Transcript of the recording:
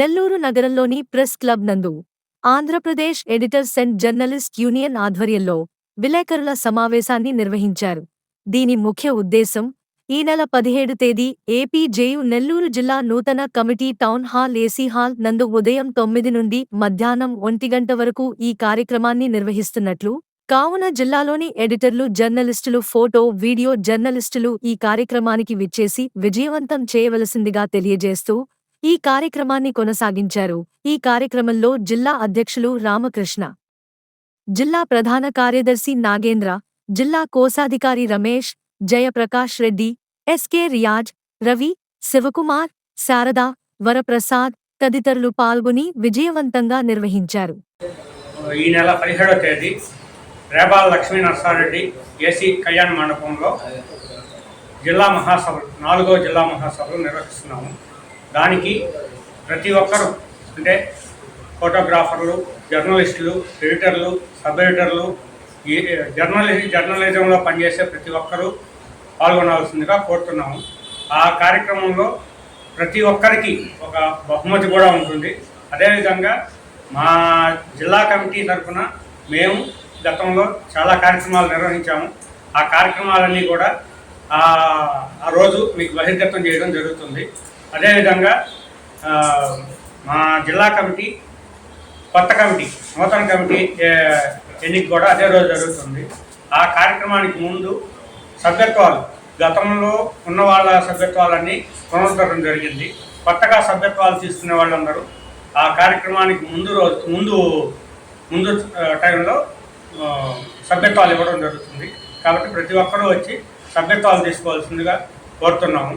నెల్లూరు నగరంలోని press club నందు Andhra Pradesh editors and journalist union ఆధ్వర్యంలో విలేకరుల సమావేశాన్ని నిర్వహించారు. దీని ముఖ్య ఉద్దేశం ఈ నెల పదిహేడు తేదీ ఏపీ జేయు నెల్లూరు జిల్లా నూతన committee town hall AC hall నందు ఉదయం తొమ్మిది నుండి మధ్యాహ్నం ఒంటి గంట వరకు ఈ కార్యక్రమాన్ని నిర్వహిస్తున్నట్లు కావున జిల్లాలోని ఎడిటర్లు జర్నలిస్టులు ఫోటో వీడియో జర్నలిస్టులు ఈ కార్యక్రమానికి విచ్చేసి విజయవంతం చేయవలసిందిగా తెలియజేస్తూ ఈ కార్యక్రమాన్ని కొనసాగించారు. ఈ కార్యక్రమంలో జిల్లా అధ్యక్షులు రామకృష్ణ జిల్లా ప్రధాన కార్యదర్శి నాగేంద్ర జిల్లా కోశాధికారి రమేష్ జయప్రకాష్ రెడ్డి ఎస్కే రియాజ్ రవి శివకుమార్ శారద వరప్రసాద్ తదితరులు పాల్గొని విజయవంతంగా నిర్వహించారు. ఈ నెల పదిహేడవ తేదీ రేబాల లక్ష్మీ నరసారెడ్డి ఏసీ కళ్యాణ మండపంలో జిల్లా మహాసభలు నాలుగో జిల్లా మహాసభలు నిర్వహిస్తున్నాము. దానికి ప్రతి ఒక్కరూ అంటే ఫోటోగ్రాఫర్లు జర్నలిస్టులు ఎడిటర్లు సబ్ ఎడిటర్లు ఈ జర్నలిజంలో పనిచేసే ప్రతి ఒక్కరూ పాల్గొనాల్సిందిగా కోరుతున్నాము. ఆ కార్యక్రమంలో ప్రతి ఒక్కరికి ఒక బహుమతి కూడా ఉంటుంది. అదేవిధంగా మా జిల్లా కమిటీ తరఫున మేము గతంలో చాలా కార్యక్రమాలు నిర్వహించాము. ఆ కార్యక్రమాలన్నీ కూడా ఆ రోజు మీకు బహిర్గతం చేయడం జరుగుతుంది. అదేవిధంగా మా జిల్లా కమిటీ కొత్త కమిటీ నూతన కమిటీ ఎన్నిక కూడా అదే రోజు జరుగుతుంది. ఆ కార్యక్రమానికి ముందు సభ్యత్వాలు గతంలో ఉన్న వాళ్ళ సభ్యత్వాలన్నీ పునరుద్ధరణ జరిగింది. కొత్తగా సభ్యత్వాలు తీసుకునే వాళ్ళందరూ ఆ కార్యక్రమానికి ముందు రోజు ముందు ముందు టైంలో సభ్యత్వాలు ఇవ్వడం జరుగుతుంది. కాబట్టి ప్రతి ఒక్కరూ వచ్చి సభ్యత్వాలు తీసుకోవాల్సిందిగా కోరుతున్నాము.